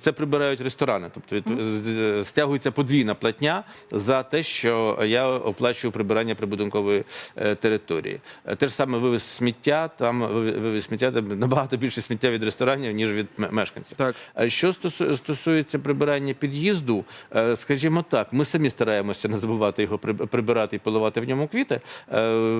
Це прибирають ресторани, тобто стягується подвійна платня за те, що я оплачую прибирання прибудинкової е, території. Е, Те ж саме вивіз сміття, там вивіз сміття там набагато більше сміття від ресторанів ніж від мешканців. Так. Що стосу- стосується прибирання під'їзду, е, скажімо так, ми самі стараємося не забувати його приб- прибирати і поливати в ньому квіти.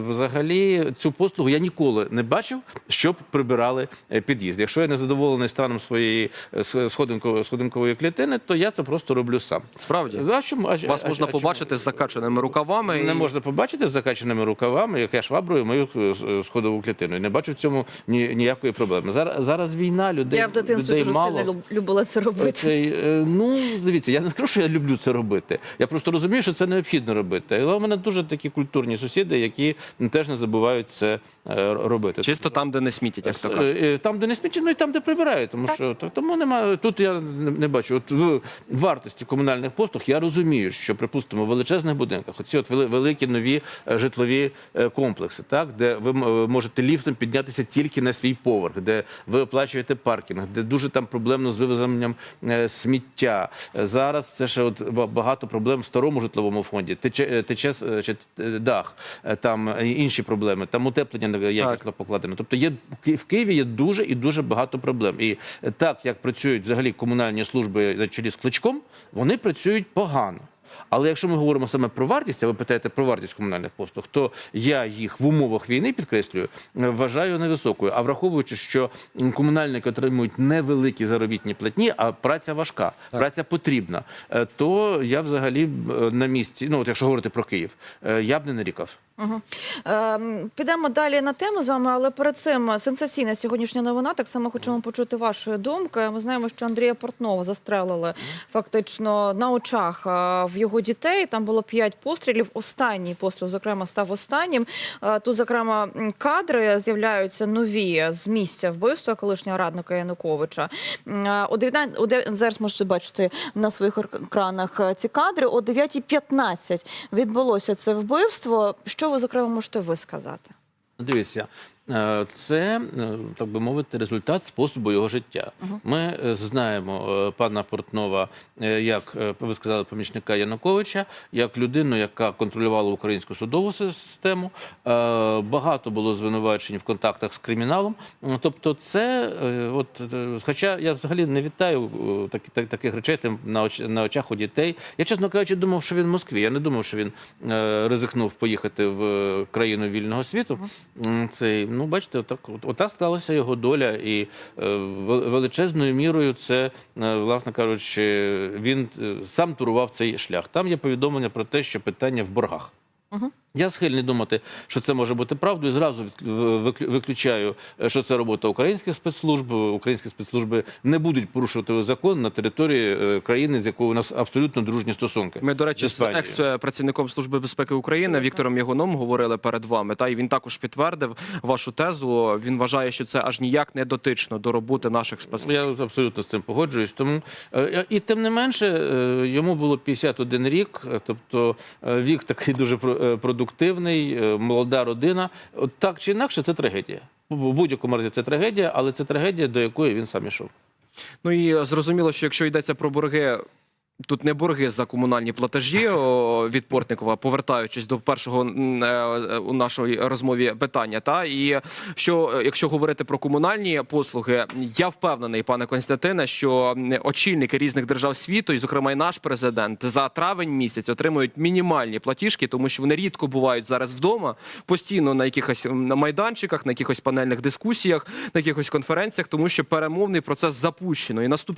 Взагалі, цю послугу я ніколи не бачив, щоб прибирали під'їзд. Якщо я не задоволений станом своєї сходинкової сходинкової клітини, то я це просто роблю сам. Справді. А чому? А- Вас а- можна а чому? побачити з закачаними рукавами. Не і- можна побачити з закачаними рукавами, як я швабрую мою е, сходову клітину. І не бачу в цьому ні, ніякої проблеми. Зараз, зараз війна, людей, Я в дитинстві людей дуже мало. сильно любила це робити. Цей, е, ну, дивіться, я не скажу, що я люблю це робити. Я просто розумію, що це необхідно робити. Але у мене дуже такі культурні сусіди, які теж не забувають це е, робити. Чисто там, де не смітять, як то Е, кажуть. е, Там, де не смітять, ну і там, де прибирають. Тому що то- тому немає. Тут я не, бачу. От в вартості комунальних послуг я розумію, що припустимо в величезних будинках, оці от великі нові е, житлові е, комплекси, так де ви е, можете ліфтом піднятися тільки на свій поверх, де ви оплачуєте паркінг, де дуже там проблемно з вивезенням сміття. Зараз це ще от багато проблем в старому житловому фонді. Тече, тече дах, там інші проблеми, там утеплення не якісно покладено. Тобто є в Києві є дуже і дуже багато проблем. І так як працюють взагалі комунальні служби на чолі з кличком, вони працюють погано. Але якщо ми говоримо саме про вартість, а ви питаєте про вартість комунальних послуг, то я їх в умовах війни підкреслюю, е, вважаю невисокою. А враховуючи, що комунальники отримують невеликі заробітні платні, а праця важка, праця потрібна, е, то я взагалі е, на місці, ну от якщо говорити про Київ, е, я б не нарікав. Угу. Ем, підемо далі на тему з вами, але перед цим сенсаційна сьогоднішня новина. Так само хочемо почути вашої думки. Ми знаємо, що Андрія Портнова застрелили фактично на очах е, в його дітей. Там було п'ять пострілів. Останній постріл, зокрема, став останнім. Е, Тут, зокрема, кадри з'являються нові з місця вбивства колишнього радника Януковича. Е, О 19, зараз можете бачити на своїх екранах е, ці кадри. О 9.15 відбулося це вбивство. Що ви зокрема можете ви сказати? Дивіться, це, е, так би мовити, результат способу його життя. Ми е, знаємо е, пана Портнова, е, як е, ви сказали, помічника Януковича, як людину, яка контролювала українську судову систему. Е, Багато було звинувачень в контактах з криміналом. Тобто, це е, от, е, хоча я взагалі не вітаю е, такі- так- таких речей тим на оч- на очах у дітей. Я, чесно кажучи, думав, що він в Москві. Я не думав, що він е, ризикнув поїхати в е, країну вільного світу. Цей, ну, бачите, отак, от, отак сталася його доля, і е, величезною мірою це, е, власне кажучи, він е, сам турував цей шлях. Там є повідомлення про те, що питання в боргах. Угу. Я схильний думати, що це може бути правдою. Зразу виключаю, е, що це робота українських спецслужб. Українські спецслужби не будуть порушувати закон на території е, країни, з якою у нас абсолютно дружні стосунки. Ми, до речі, з екс-працівником Служби безпеки України Віктором Ягоном говорили перед вами. Та і він також підтвердив вашу тезу. Він вважає, що це аж ніяк не дотично до роботи наших спецслужб. Я абсолютно з цим погоджуюсь. Тому е, і тим не менше йому було 51 рік, тобто вік такий дуже про- е, продуктивний, е, молода родина. Так чи інакше, це трагедія. В будь-якому разі це трагедія, але це трагедія, до якої він сам ішов. Ну і зрозуміло, що якщо йдеться про борги. Тут не борги за комунальні платежі від Портникова, повертаючись до першого е, у нашій розмові питання. Та і що е, якщо говорити про комунальні послуги, я впевнений, пане Константине, що очільники різних держав світу, і зокрема і наш президент, за травень місяць отримують мінімальні платіжки, тому що вони рідко бувають зараз вдома, постійно на якихось на майданчиках, на якихось панельних дискусіях, на якихось конференціях, тому що перемовний процес запущено. І наступні